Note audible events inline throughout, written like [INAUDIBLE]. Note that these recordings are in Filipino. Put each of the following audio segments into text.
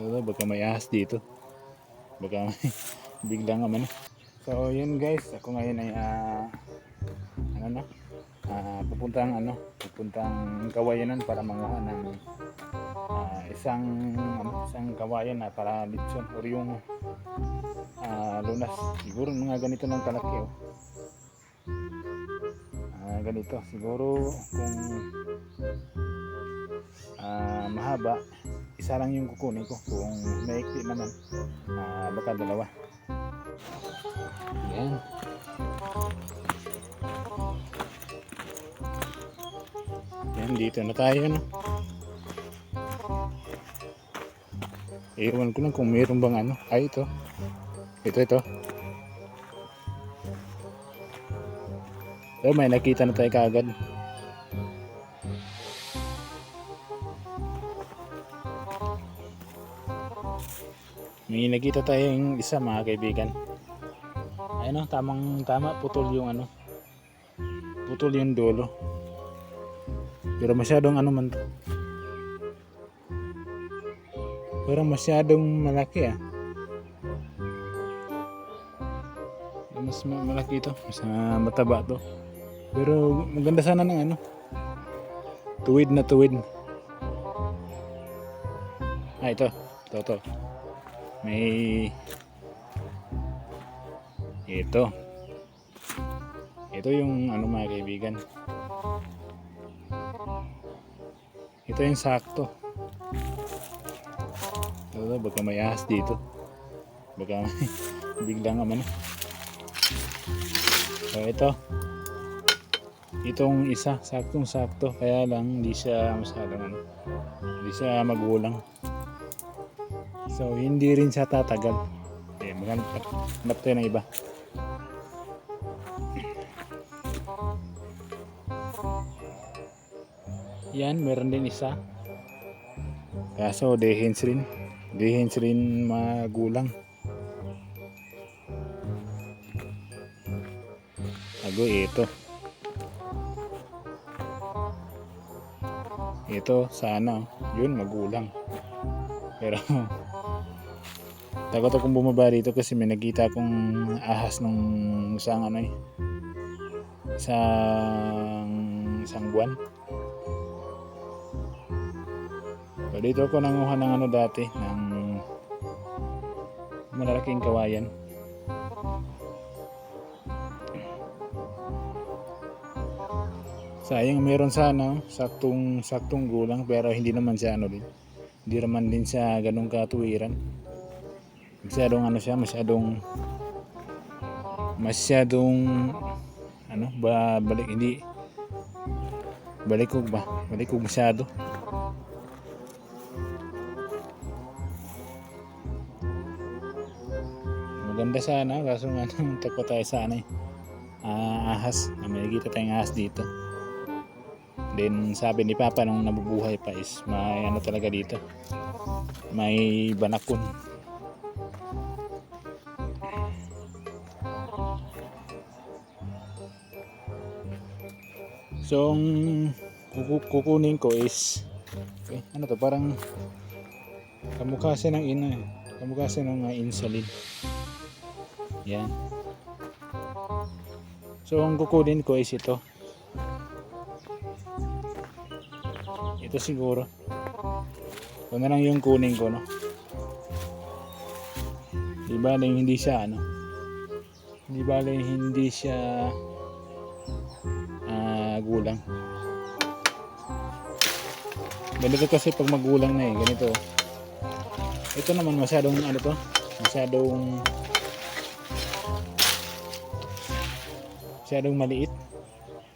Wala, baka may ahas dito. Baka may [LAUGHS] biglang ano. So yun guys, ako ngayon ay ah, ano na, ah, pupuntang ano, pupuntang kawayanan para manguha ng ah, isang ano, isang kawayan na para litson or yung ah, lunas. Siguro mga ganito ng kalaki oh. Ah, ganito siguro kung ah, mahaba isa lang yung kukunin ko kung maikli naman. Ah, baka dalawa. Yan. Yan dito na tayo no? Iwan ko lang kung mayroon bang ano. Ay ito. Ito ito. Oh may nakita na tayo kaagad May nakita tayong isa mga kaibigan. Ayun o, tamang tama, putol yung ano. Putol yung dulo. Pero masyadong ano man to. Pero masyadong malaki ah. Mas ma- malaki ito. Mas ah, mataba to. Pero maganda sana ng ano. Tuwid na tuwid. Ah, ito. Ito, ito may ito. Ito yung ano mga kaibigan. Ito yung sakto. Ito baka may ahas dito. Baka may [LAUGHS] biglang ano so ito. Itong isa saktong sakto kaya lang hindi siya masyadong ano hindi siya magulang So, hindi rin siya tatagal. Eh, maghanap hanap tayo ng iba. Yan, meron din isa. Kaso, dehens rin. Dehens rin magulang. Ago, ito. Ito, sana. Yun, magulang. Pero, [LAUGHS] Takot akong bumaba dito kasi may nakita akong ahas nung isang ano eh. Isang, isang buwan. So dito ako nanguha ng ano dati, ng malalaking kawayan. Sayang meron sana, saktong, saktong gulang pero hindi naman siya ano din. Hindi naman din siya ganun katuwiran masyadong ano siya masyadong masyadong ano ba balik hindi balikog ba balikog masyado. Maganda sana kaso nga [LAUGHS] takot tayo sa ano eh ah, ahas. May nakita tayong ahas dito. Then sabi ni Papa nung nabubuhay pa is may ano talaga dito. May banakon So, ang kuku- kukunin ko is okay, ano to, parang kamukha ng ina eh. Kamukha siya ng uh, insulin. Yan. So, ang kukunin ko is ito. Ito siguro. Ito na lang yung kunin ko, no? Di ba hindi siya, ano? Di ba hindi siya ah, gulang. Ganito kasi pag magulang na eh, ganito. Ito naman masyadong ano to, masyadong masyadong maliit.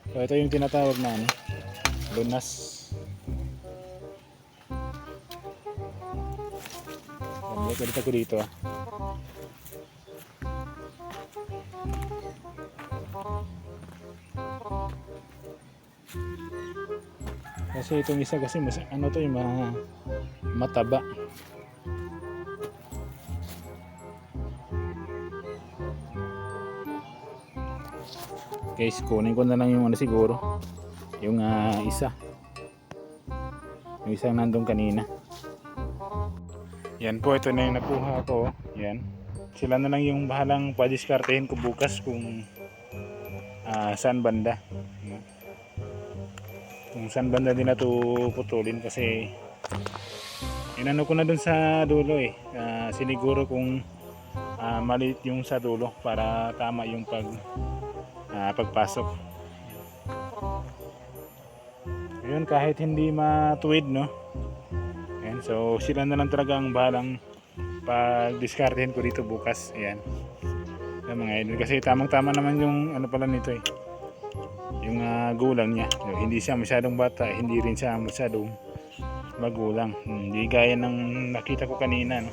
So ito yung tinatawag na ano, lunas. Balik ulit dito ah. Kasi itong isa kasi mas, ano to yung mga mataba. Guys, kunin ko na lang yung ano siguro. Yung ah, isa. Yung isang nandun kanina. Yan po, ito na yung nakuha ko. Yan. Sila na lang yung bahalang padiskartehin ko bukas kung ah, saan banda. Kung saan banda din na to putulin kasi inano ko na dun sa dulo eh. Ah, siniguro kung ah, maliit yung sa dulo para tama yung pag ah, pagpasok. Ayun, kahit hindi matuwid, no? Ayan, so sila na lang talaga ang bahalang pag-discartehin ko dito bukas. Ayan. Ayan mga idol. Kasi tamang-tama naman yung ano pala nito eh. Yung ah, gulang niya. So, hindi siya masyadong bata, hindi rin siya masyadong magulang. Hindi gaya ng nakita ko kanina, no?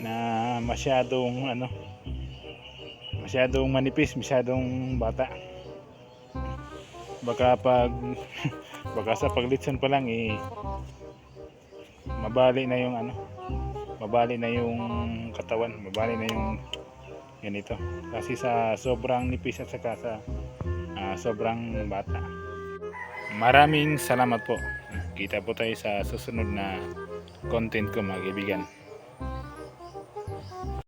Na masyadong ano masyadong manipis, masyadong bata baka pag [LAUGHS] baka sa paglitson pa lang eh mabali na yung ano mabali na yung katawan mabali na yung ganito. Kasi sa sobrang nipis at saka sa ah, sobrang bata. Maraming salamat po. Kita po tayo sa susunod na content ko mga kaibigan